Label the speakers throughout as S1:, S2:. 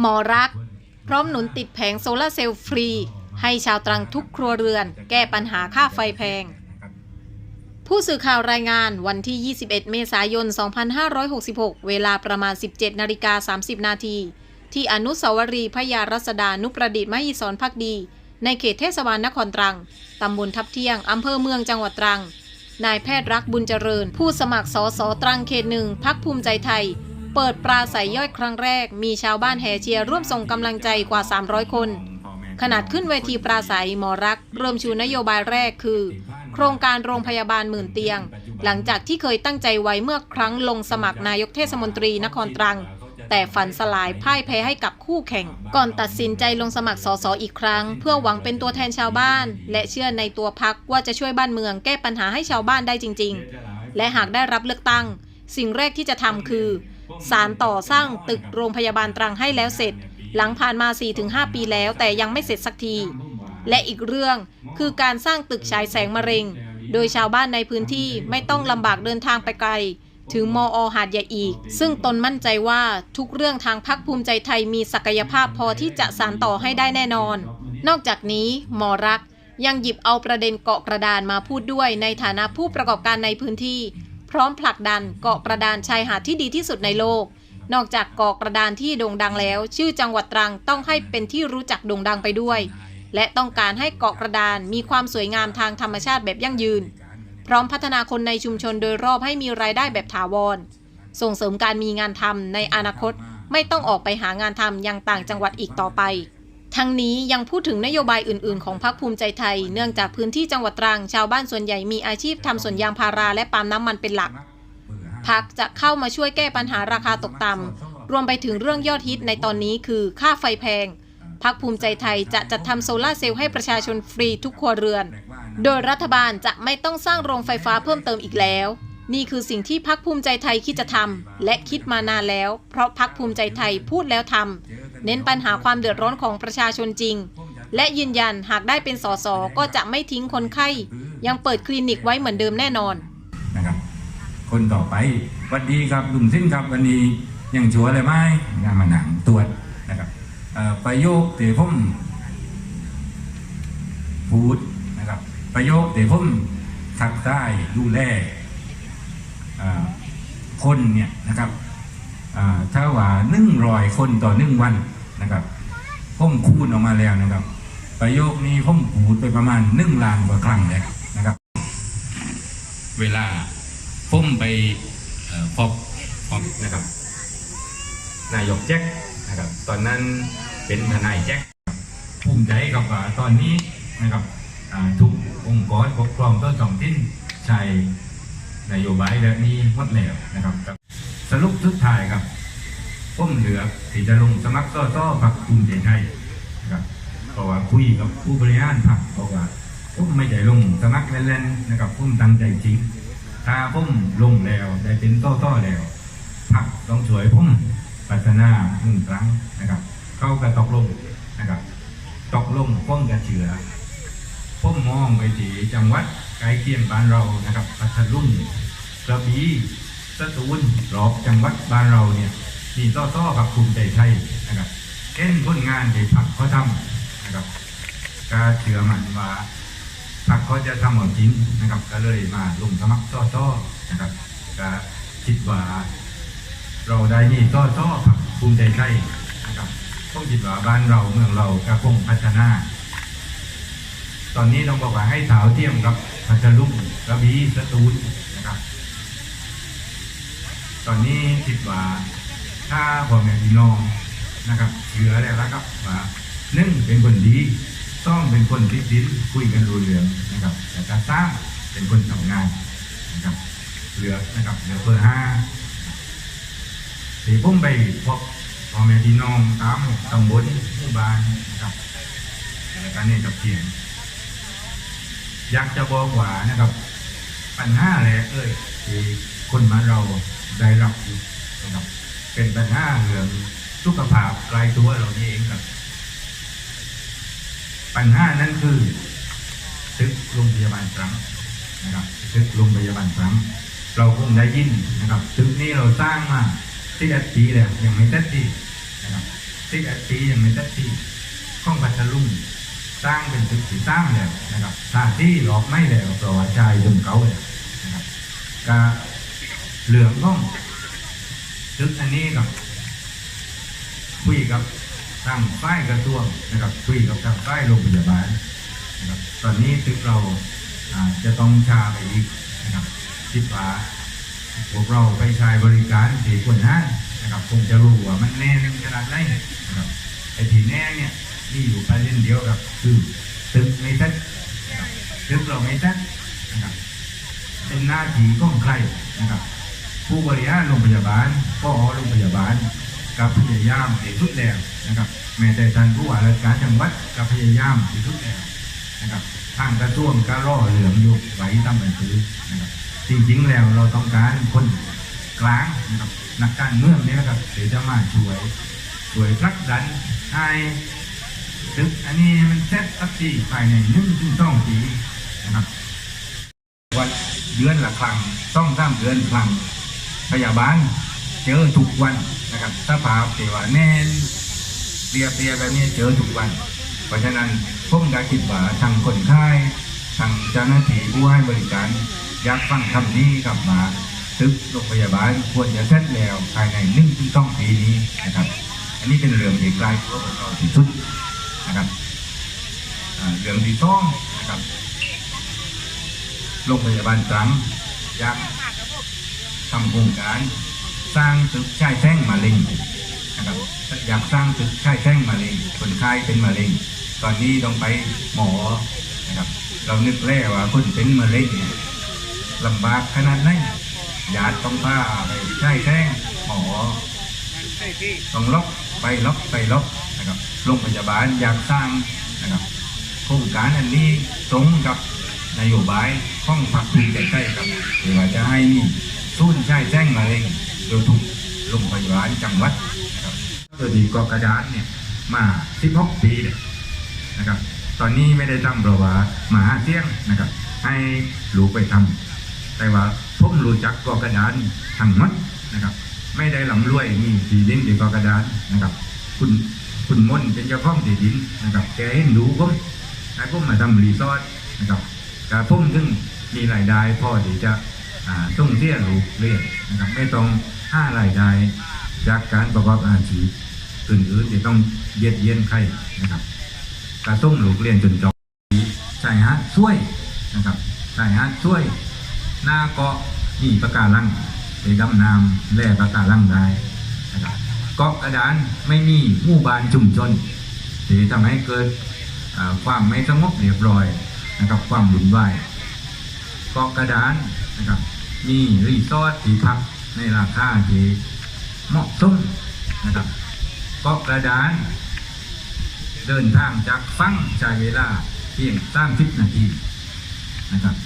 S1: หมอรัก พร้อมหนุนติดแผงโซลาร์เซลล์ฟรี ให้ชาวตรังทุกครัวเรือน แก้ปัญหาค่าไฟแพง ผู้สื่อข่าวรายงานวันที่ 21 เมษายน 2566 เวลาประมาณ 17นาฬิกา30 นาทีที่อนุสาวรีย์พยารัศดานุประดิษฐ์มหิศรพักดี ในเขตเทศบาลนครตรัง ตำบลทับเที่ยง อำเภอเมืองจังหวัดตรัง นายแพทย์รักบุญเจริญ ผู้สมัครสสตรังเขตหนึ่งพักภูมิใจไทย เปิดปราศัยย่อยครั้งแรก มีชาวบ้านแห่เชียร์ร่วมส่งกำลังใจกว่า 300 คน ขนาดขึ้นเวทีปราศัยหมอรัก เริ่มชูนโยบายแรกคือ โครงการโรงพยาบาลหมื่นเตียง หลังจากที่เคยตั้งใจไว้เมื่อครั้งลงสมัครนายกเทศมนตรีนครตรัง แต่ฝันสลายพ่ายแพ้ให้กับคู่แข่ง ก่อนตัดสินใจลงสมัครสสอีกครั้ง เพื่อหวังเป็นตัวแทนชาวบ้าน และเชื่อในตัวพักว่าจะช่วยบ้านเมืองแก้ปัญหาให้ชาวบ้านได้จริง ๆ และหากได้รับเลือกตั้ง สิ่งแรกที่จะทำคือ สารต่อสร้างตึกโรงพยาบาลตรังให้แล้วเสร็จ หลังผ่านมา 4-5 ปีแล้วแต่ยังไม่เสร็จสักที และอีกเรื่องคือการสร้างตึกฉายแสงมะเร็ง โดยชาวบ้านในพื้นที่ไม่ต้องลำบากเดินทางไปไกล ถึงมอหาดใหญ่อีก ซึ่งตนมั่นใจว่าทุกเรื่องทางพักภูมิใจไทยมีศักยภาพพอที่จะสานต่อให้ได้แน่นอน นอกจากนี้หมอรักยังหยิบเอาประเด็นเกาะกระดานมาพูดด้วยในฐานะผู้ประกอบการในพื้นที่ พร้อมผลักดันเกาะกระดานชายหาดที่ดีที่สุดในโลก นอกจากเกาะกระดานที่โด่งดังแล้ว ชื่อจังหวัดตรังต้องให้เป็นที่รู้จักโด่งดังไปด้วย และต้องการให้เกาะกระดานมีความสวยงามทางธรรมชาติแบบยั่งยืน พร้อมพัฒนาคนในชุมชนโดยรอบให้มีรายได้แบบถาวร ส่งเสริมการมีงานทำในอนาคตไม่ต้องออกไปหางานทำยังต่างจังหวัดอีกต่อไป ทั้งนี้ยังพูดถึงนโยบายอื่นๆ ของพรรคภูมิใจไทย เนื่องจากพื้นที่จังหวัดตรังชาวบ้านส่วนใหญ่มีอาชีพทำสวนยางพาราและปาล์มน้ำมันเป็นหลักพักจะเข้ามาช่วยแก้ปัญหาราคาตกต่ำรวมไปถึงเรื่องยอดฮิตในตอนนี้คือค่าไฟแพงพักภูมิใจไทยจะจัดทำโซลาเซลล์ให้ประชาชนฟรีทุกครัวเรือน โดยรัฐบาลจะไม่ต้องสร้างโรงไฟฟ้าเพิ่มเติมอีกแล้ว นี่คือสิ่งที่พักภูมิใจไทยคิดจะทำและคิดมานานแล้ว เพราะพักภูมิใจไทยพูดแล้วทำ เน้นปัญหาความเดือดร้อนของประชาชนจริง และยืนยันหากได้เป็นสสก็จะไม่ทิ้งคนไข้ ยังเปิดคลินิกไว้เหมือนเดิมแน่นอน
S2: นะครับคนต่อไปสวัสดีครับลุงสิ้นครับวันนี้ยังชัวร์เลยไหมงานมาหนังตรวจนะครับประโยคเดี๋ยวผมพูดนะครับประโยคเดี๋ยวผมทักได้ดูแลคนเนี่ยนะครับถ้าว่าหนึ่งรอยคนต่อหนึ่งวัน นะครับผมคูณออกมาแล้วนะครับ ประโยคนี้ผมพูดไปประมาณหนึ่งล้านกว่าครั้งแล้วนะครับ เวลาผมไปพบพบนะครับ นายกแจ็คนะครับ ตอนนั้นเป็นทนายแจ็คภูมิใจกับว่าตอนนี้นะครับทุกองค์กรปกครองต้นท้องถิ่นใช้นโยบายแบบนี้หมดแล้วนะครับ สรุปสุดท้ายครับ ผมเหลือที่จะลงสมัครซ่อซ่อพรรคภูมิใจไทยนะครับเพราะว่าคุยกับผู้บริหารพรรคเพราะว่าผมไม่ได้ลงสมัครเล่นๆนะครับผมตั้งใจจริง ถ้าผมลงแล้วได้เป็นต้อๆแล้วพักต้องช่วยผมพัฒนาหนึ่งครั้งนะครับ เข้าก็ตกลงนะครับตกลงป้องกันเชื้อผมมองไปที่จังหวัดใกล้เคียงบ้านเรานะครับพัทลุงกระบี่สตูลรอบจังหวัดบ้านเราเนี่ย มีต้อๆกับภูมิใจไทยนะครับเก้นผลงานที่พักเขาทำนะครับก็เชื่อมันว่าพรรคเขาจะทำเอาจริงนะครับ ก็เลยมาลงสมัครซ้อๆนะครับก็คิดว่า เราได้นี่ซ้อๆพรรคภูมิใจไทยนะครับต้องคิดว่าบ้านเราเมืองเราก็คงพัฒนาตอนนี้ต้องบอกว่าให้สาวเทียมกับพัทลุงกระบี่สตูลนะครับ ตอนนี้คิดว่า้าพ่อแม่พี่น้องนะครับเชื่อแล้วนะครับว่าหนึ่งเป็นคนดีต้องเป็นคนที่ดิ้นคุยกันรู้เรื่องนะครับแต่การสร้างเป็นคนทำงานนะครับเหลือนะครับเหลือเบอร์ห้าที่ผมไปพบพ่อแม่พี่น้องตามตำบลหมู่บ้านนะครับแล้วก็เนี่ยกับเพียงอยากจะบอกว่านะครับ ปัญหาแหละเอ้ยที่คนมาเราได้รับอยู่นะครับ เป็นปัญหาเรื่องสุขภาพไกลตัวเรานี่เองครับ ปัญหานั้นคือตึกโรงพยาบาลตรังนะครับตึกโรงพยาบาลตรังเราคงได้ยินนะครับตึกนี้เราสร้างมาที่แอดปีแล้วยังไม่เสร็จดีนะครับสิบเอ็ดปียังไม่ได้ที่ข้องพัทลุงสร้างเป็นตึกสีตั้งแล้วนะครับสถานที่หลอกไม่แล้วเพราะว่าชายดมเขาเนี่ยนะครับก็เหลืองก้อง ตึกอันนี้กับคุยกับทางฝ่ายกระทรวงนะครับคุยกับทางฝ่ายโรงพยาบาลนะครับตอนนี้ตึกเราจะต้องชาไปอีกนะครับคิดว่าพวกเราไปใช้บริการที่ควรห้านะครับคงจะรู้ว่ามันแน่นขนาดไหนนะครับไอ้ที่แน่เนี่ยมีอยู่ประเด็นเดียวกับคือตึกไม่ตัดตึกเราไม่ตัดนะครับเป็นหน้าที่ของใครนะครับ ผู้บริหารโรงพยาบาลก็โรงพยาบาลกับพยายามที่สุดแล้วนะครับ แม้แต่ท่านผู้ว่าราชการจังหวัดกับพยายามที่สุดแล้วนะครับทางกระทรวงก็ร่อเหลืองอยู่ไว้ทำบันทึกนะครับจริงๆแล้วเราต้องการคนกลางนะครับนักการเมืองนี่นะครับเดี๋ยวจะมาช่วยช่วยผลักดันให้ตึกอันนี้มันเซ็ตสักทีภายในหนึ่งถึงสองปีนะครับวันเดือนละครั้งต้องสามเดือนครั้ง พยาบาลเจอทุกวันนะครับถ้าผาเทว่าแน่นเรียบเรียแบบนี้เจอทุกวัน เพราะฉะนั้นผมก็คิดว่าทางคนไข้ทางเจ้าหน้าที่ผู้ให้บริการอยากฟังคำนี้กลับมาตึกโรงพยาบาลควรจะเสร็จแล้วภายในหนึ่งถึงสองปีนี้นะครับ อันนี้เป็นเรื่องที่ใกล้ตัวของเราที่สุดนะครับเรื่องที่ต้องนะครับโรงพยาบาลตรังอยาก ทำโครงการ สร้างตึกชายแท้งมะเร็งนะครับอยากสร้างตึกชายแท้งมะเร็งคนไข้เป็นมะเร็ง ตอนนี้ต้องไปหมอนะครับเรานึกแล้วว่าคนเป็นมะเร็งลำบากขนาดไหนญาติต้องพาไปใช้แท้งหมอต้องล็อกไปล็อกไปล็อกนะครับโรงพยาบาลอยากสร้างนะครับโครงการอันนี้ตรงกับนโยบายห้องพักพิงใกล้ๆครับหรือว่าจะให้มี ศูนย์ใช้แท้งมะเร็งโดยถูกโรงพยาบาลจังหวัดนะครับตัวดีกอกระดานเนี่ยมา16ปีเลยนะครับ ตอนนี้ไม่ได้ทำเพราะว่ามาหาเสียงนะครับ ให้ลูกไปทำแต่ว่าผมรู้จักกอกระดานทั้งหมดนะครับ ไม่ได้หลำรวยมีที่ดินที่กอกระดานนะครับ คุณคุณมนต์เป็นเจ้าของที่ดินนะครับแกเห็นดูผมให้ผมมาทำรีสอร์ทนะครับการผมถึงมีรายได้พอที่จะ อ่าต้องเสียลูกเรียนนะครับไม่ต้องห้ารายได้จากการประกอบอาชีพอื่นๆที่ต้องเบียดเบียนใครนะครับกระตุ้มลูกเรียนจนจบชายหาดช่วยนะครับใชายหาดช่วยหน้าเกาะมีประการังไปดำน้ำแล่ประการังได้นะครับเกาะกระดานไม่มีหมู่บ้านชุมชนที่ทำให้เกิดความไม่สงบเรียบร้อยนะครับความวุ่นวายเกาะกระดานนะครับ มีรีสอร์ทที่พักในราคาที่เหมาะสมนะครับเกาะกระดาน เดินทางจากฟังใช้เวลาเพียงสามสิบนาทีนะครับ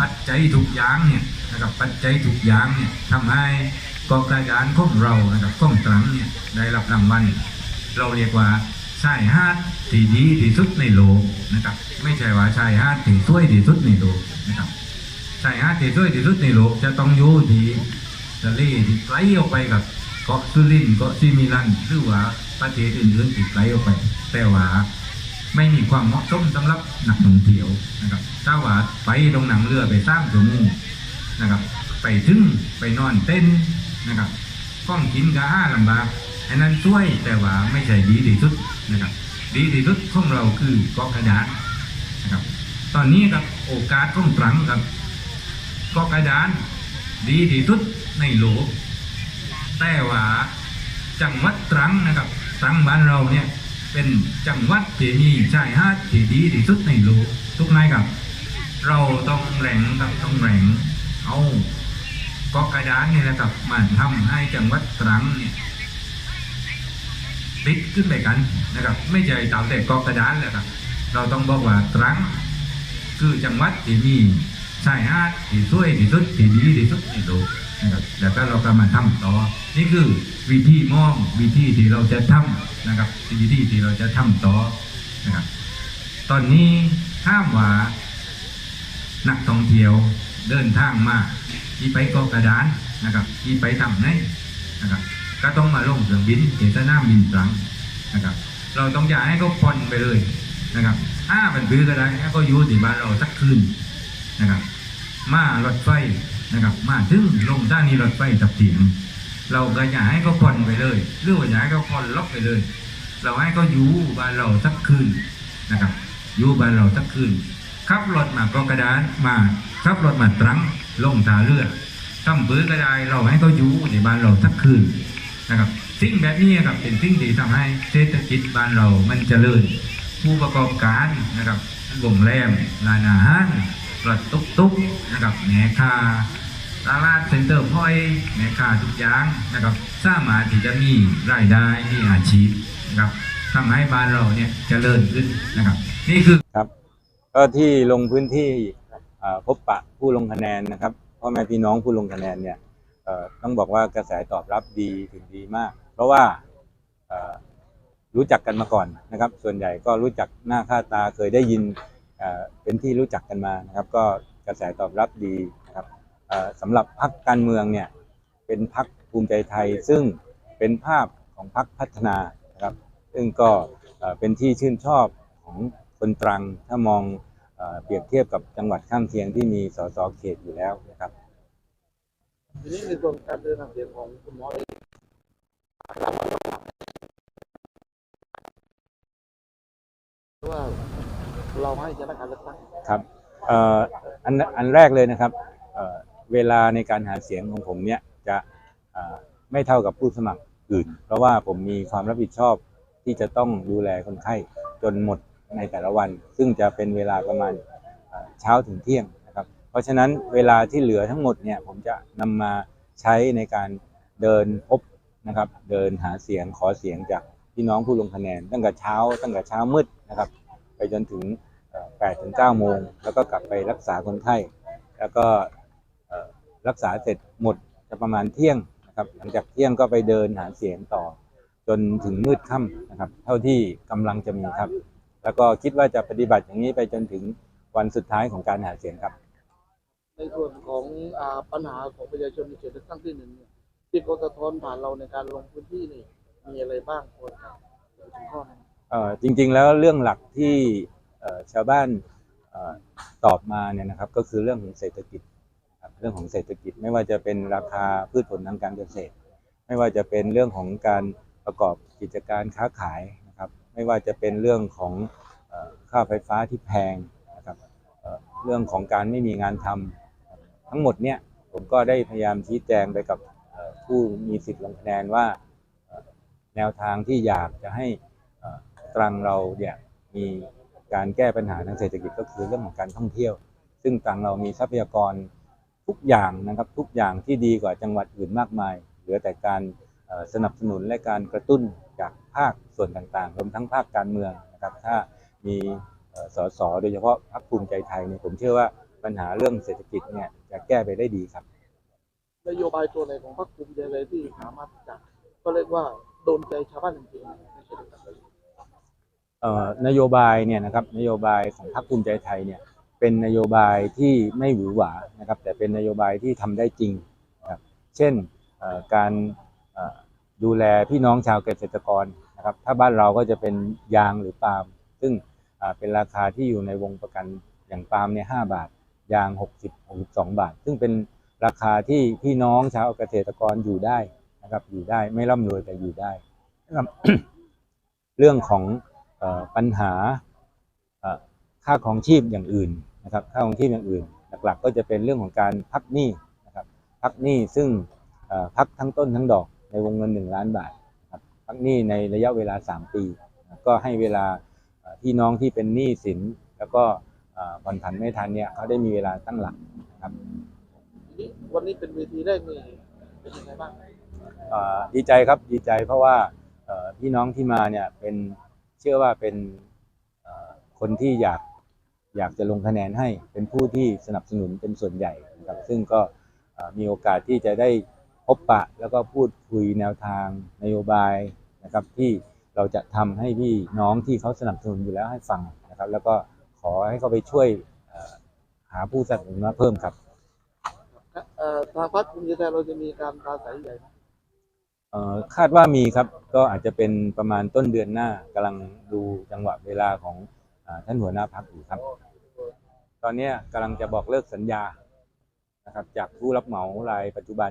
S2: ปัจจัยทุกอย่างเนี่ยนะครับปัจจัยทุกอย่างเนี่ยทำให้กองการการของเรานะครับของตรังเนี่ยได้รับรางวัลเราเรียกว่าชายฮาดที่ดีที่สุดในโลกนะครับไม่ใช่ว่าชายฮาดที่สวยที่สุดในโลกนะครับ ชายฮาดที่สวยที่สุดในโลกจะต้องอยู่ที่ทะเลที่ไกลออกไปกับเกาะสุรินเกาะซิมิลันหรือว่าประเทศอื่นๆที่ไกลออกไป แต่ว่าไม่มีความเหมาะสมสำหรับนักท่องเที่ยวนะครับถ้าว่าไปลงหนังเรือไปสร้างตัวมูนะครับ ไปถึงไปนอนเต้นนะครับก้องกินกะห้าลำบากอันนั้นช่วยแต่ว่าไม่ใช่ดีที่สุดนะครับ ดีที่สุดของเราคือเกาะกระดานนะครับ ตอนนี้ครับโอกาสของตรังครับ กาะกระดาน ดีที่สุดในโลก แต่ว่าจังหวัดตรังนะครับตรังบ้านเราเนี่ยเป็นจังหวัดที่มีชายหาดที่ดีที่สุดในโลกทุกนายครับ เราต้องแหล่งครับต้องแหล่งเอากาะกระดานนี่แหละครับมาทำให้จังหวัดตรังเนี่ยติดขึ้นไปกันนะครับ ไม่ใช่ตามแต่กาะกระดานแหละครับ เราต้องบอกว่าตรังคือจังหวัดที่มี ชายหาดที่สวยที่สุดที่ดีที่สุดในโลกนะครับแล้วก็เราก็มาทำต่อ นี่คือวิธีมองวิธีที่เราจะทำนะครับวิธีที่เราจะทำต่อนะครับตอนนี้ห้ามว่านักท่องเที่ยวเดินทางมาที่ไปเกาะกระดานนะครับที่ไปทำไหนนะครับ
S3: ก็ต้องมาลงเครื่องบินที่สนาบินตรังนะครับ เราต้องอย่าให้เขาผ่อนไปเลยนะครับห้าเป็นพื้นก็ได้ให้เขาอยู่ที่บ้านเราสักคืน นะครับมารถไฟนะครับมาถึงลงด้านนี้รถไฟตับเถียง เราก็อย่าให้เขาผ่อนไปเลยหรือว่าอย่าให้เขาผ่อนล็อกไปเลย เราให้เขาอยู่บ้านเราสักคืนนะครับอยู่บ้านเราสักคืนขับรถมากรอกระดานมาขับรถมาตรังลงท่าเรือดทำปืนก็ได้เราให้เขาอยู่ในบ้านเราสักคืนนะครับสิ่งแบบนี้ครับเป็นสิ่งที่ทำให้เศรษฐกิจบ้านเรามันเจริญผู้ประกอบการนะครับโรงแรมร้านอาหาร รถตุ๊กตุ๊กนะครับแหนคาตลาดเซ็นเตอร์พอยแหนคาทุกอย่างนะครับสามารถที่จะมีรายได้มีอาชีพนะครับทำให้บ้านเราเนี่ยเจริญขึ้นนะครับ นี่คือ
S2: ครับ ก็ที่ลงพื้นที่พบปะผู้ลงคะแนนนะครับพ่อแม่พี่น้องผู้ลงคะแนนเนี่ยต้องบอกว่ากระแสตอบรับดีถึงดีมาก เพราะว่ารู้จักกันมาก่อนนะครับ ส่วนใหญ่ก็รู้จักหน้าค่าตาเคยได้ยิน เป็นที่รู้จักกันมานะครับ ก็กระแสตอบรับดีนะครับสำหรับพรรคการเมืองเนี่ยเป็นพรรคภูมิใจไทย ซึ่งเป็นภาพของพรรคพัฒนานะครับ ซึ่งก็เป็นที่ชื่นชอบของคนตรังถ้ามองเอเปรียบเทียบกับจังหวัดข้างเคียงที่มีสสเขตอยู่แล้วนะครับ
S4: ทีนี้ในส่วนการเดินทางเสียงของคุณหมอเองว่า เราให้ชนะการเลือกตั้ง
S2: ครับเอ่ออันอันแรกเลยนะครับเอ่อเวลาในการหาเสียงของผมเนี่ยจะเอ่อไม่เท่ากับผู้สมัครอื่น เพราะว่าผมมีความรับผิดชอบที่จะต้องดูแลคนไข้จนหมดในแต่ละวัน ซึ่งจะเป็นเวลาประมาณเอ่อเช้าถึงเที่ยงนะครับ เพราะฉะนั้นเวลาที่เหลือทั้งหมดเนี่ยผมจะนำมาใช้ในการเดินพบนะครับ เดินหาเสียงขอเสียงจากพี่น้องผู้ลงคะแนน ตั้งแต่เช้า ตั้งแต่เช้ามืดนะครับ ไปจนถึง 8ถึง9โมง แล้วก็กลับไปรักษาคนไข้ แล้วก็เอ่อรักษาเสร็จหมดจะประมาณเที่ยงนะครับ หลังจากเที่ยงก็ไปเดินหาเสียงต่อ จนถึงมืดค่ำนะครับ เท่าที่กำลังจะมีครับ แล้วก็คิดว่าจะปฏิบัติอย่างนี้ไปจนถึงวันสุดท้ายของการหาเสียงครับ
S4: ในส่วนของอ่าปัญหาของประชาชนในเขตเลือกตั้งที่หนึ่งเนี่ยที่เขาสะท้อนผ่านเราในการลงพื้นที่นี่มีอะไรบ้างควรครับถึงข้อนั้น
S2: เอ่อจริง ๆ แล้วเรื่องหลักที่เอ่อ ชาวบ้านออตอบมาเนี่ยนะครับก็คือเรื่องของเศรษฐกิจเรื่องของเศรษฐกิจไม่ว่าจะเป็นราคาพืชผลทางการเกษตร ไม่ว่าจะเป็นเรื่องของการประกอบกิจการค้าขายนะครับไม่ว่าจะเป็นเรื่องของออค่าไฟฟ้าที่แพงนะครับเเรื่องของการไม่มีงานทำทั้งหมดเนี่ยผมก็ได้พยายามชี้แจงไปกับผู้มีสิทธิ์ลงคะแนนว่าแนวทางที่อยากจะให้ตรังเราเนี่ยมี การแก้ปัญหาทางเศรษฐกิจก็คือเรื่องของการท่องเที่ยว ซึ่งตรังเรามีทรัพยากรทุกอย่างนะครับทุกอย่างที่ดีกว่าจังหวัดอื่นมากมาย เหลือแต่การสนับสนุนและการกระตุ้นจากภาคส่วนต่างๆรวมทั้งภาคการเมืองนะครับถ้ามีสสโดยเฉพาะพรรคภูมิใจไทยเนี่ยผมเชื่อว่าปัญหาเรื่องเศรษฐกิจเนี่ยจะแก้ไปได้ดีครับ
S4: นโยบายตัวไหนของพรรคภูมิใจไทยที่สามารถจะก็เรียกว่าโดนใจชาวบ้านจริงๆใน
S2: โยบายเนี่ยนะครับนโยบายของพรรคภูมิใจไทยเนี่ยเป็นนโยบายที่ไม่หวือหวานะครับ แต่เป็นนโยบายที่ทำได้จริงนะครับเช่นการดูแลพี่น้องชาวเกษตรกรนะครับ ถ้าบ้านเราก็จะเป็นยางหรือปาล์มซึ่งเป็นราคาที่อยู่ในวงประกันอย่างปาล์มเนี่ยห้าบาท ยาง 60 62 บาท ซึ่งเป็นราคาที่พี่น้องชาวเกษตรกรอยู่ได้นะครับอยู่ได้ไม่ร่ำรวยแต่อยู่ได้นะครับเรื่องของ ปัญหาเอ่อค่าของชีพอย่างอื่นนะครับค่าของชีพอย่างอื่น หลักๆ ก็จะเป็นเรื่องของการพักหนี้นะครับพักหนี้ซึ่งเอ่อพักทั้งต้นทั้งดอกในวงเงิน 1 ล้านบาทนะครับพักหนี้ในระยะเวลา 3 ปีนะก็ให้เวลาเอ่อพี่น้องที่เป็นหนี้สิน แล้วก็เอ่อผ่อนผันไม่ทันเนี่ยเขาได้มีเวลาตั้งหลักนะครับ
S4: ทีนี้วันนี้เป็นเวทีแรกนี่เป็นยังไงบ้าง
S2: เอ่อดีใจครับดีใจเพราะว่าเอ่อพี่น้องที่มาเนี่ยเป็น เชื่อว่าเป็นคนที่อยากอยากจะลงคะแนนให้เป็นผู้ที่สนับสนุนเป็นส่วนใหญ่นะครับซึ่งก็มีโอกาสที่จะได้พบปะแล้วก็พูดคุยแนวทางนโยบายนะครับที่เราจะทำให้พี่น้องที่เขาสนับสนุนอยู่แล้วให้ฟังนะครับ แล้วก็ขอให้เขาไปช่วยหาผู้สนับสนุนมาเพิ่มครับ
S4: ทางพรรคภูมิใจไทยเราจะมีการปราศัยใหญ่
S2: คาดว่ามีครับก็อาจจะเป็นประมาณต้นเดือนหน้ากำลังดูจังหวะเวลาของอท่านหัวหน้าพักอยู่ครับ ตอนนี้กำลังจะบอกเลิกสัญญานะครับ จากผู้รับเหมารายปัจจุบัน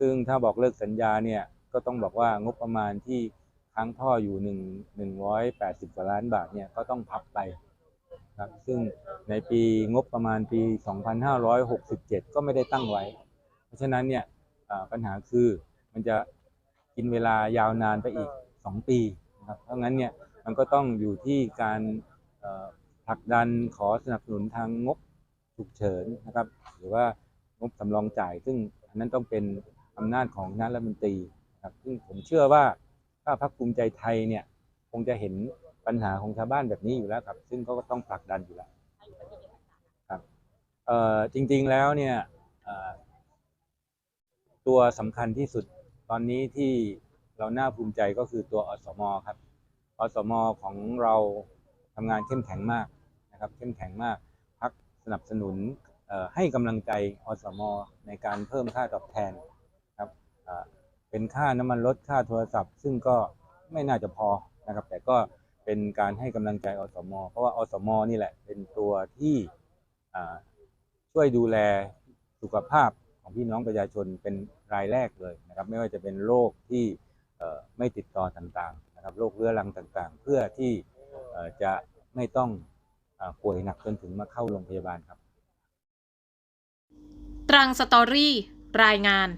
S2: ซึ่งถ้าบอกเลิกสัญญาเนี่ยก็ต้องบอกว่างบประมาณที่ค้างท่ออยู่หนึ่งหนึ่งร้อยแปดสิบกว่าล้านบาทเนี่ยก็ต้องพับไปครับซึ่งในปีงบประมาณปี 2567 ก็ไม่ได้ตั้งไว้ เพราะฉะนั้นเนี่ยปัญหาคือ มันจะกินเวลายาวนานไปอีก 2 ปีนะครับเพราะงั้นเนี่ยมันก็ต้องอยู่ที่การเอ่อผลักดันขอสนับสนุนทางงบฉุกเฉินนะครับ หรือว่างบสำรองจ่าย ซึ่งอันนั้นต้องเป็นอำนาจของคณะรัฐมนตรีนะครับซึ่งผมเชื่อว่าถ้าพรรคภูมิใจไทยเนี่ยคงจะเห็นปัญหาของชาวบ้านแบบนี้อยู่แล้วครับ ซึ่งเขาก็ต้องผลักดันอยู่แล้วครับเอ่อจริงๆแล้วเนี่ยเอ่อตัวสำคัญที่สุด ตอนนี้ที่เราน่าภูมิใจก็คือตัวอสมครับ อสมของเราทำงานเข้มแข็งมากนะครับเข้มแข็งมากพักสนับสนุนให้กำลังใจอสมในการเพิ่มค่าตอบแทนครับเป็นค่าน้ำมันรถค่าโทรศัพท์ ซึ่งก็ไม่น่าจะพอนะครับ แต่ก็เป็นการให้กำลังใจอสม เพราะว่าอสมนี่แหละเป็นตัวที่ช่วยดูแลสุขภาพของพี่น้องประชาชนเป็น รายแรกเลยนะครับ ไม่ว่าจะเป็นโรคที่ไม่ติดต่อต่างๆนะครับโรคเรื้อรังต่างๆ เพื่อที่จะไม่ต้องป่วยหนักจนถึงมาเข้าโรงพยาบาลครับ
S1: ตรังสตอรี่ รายงาน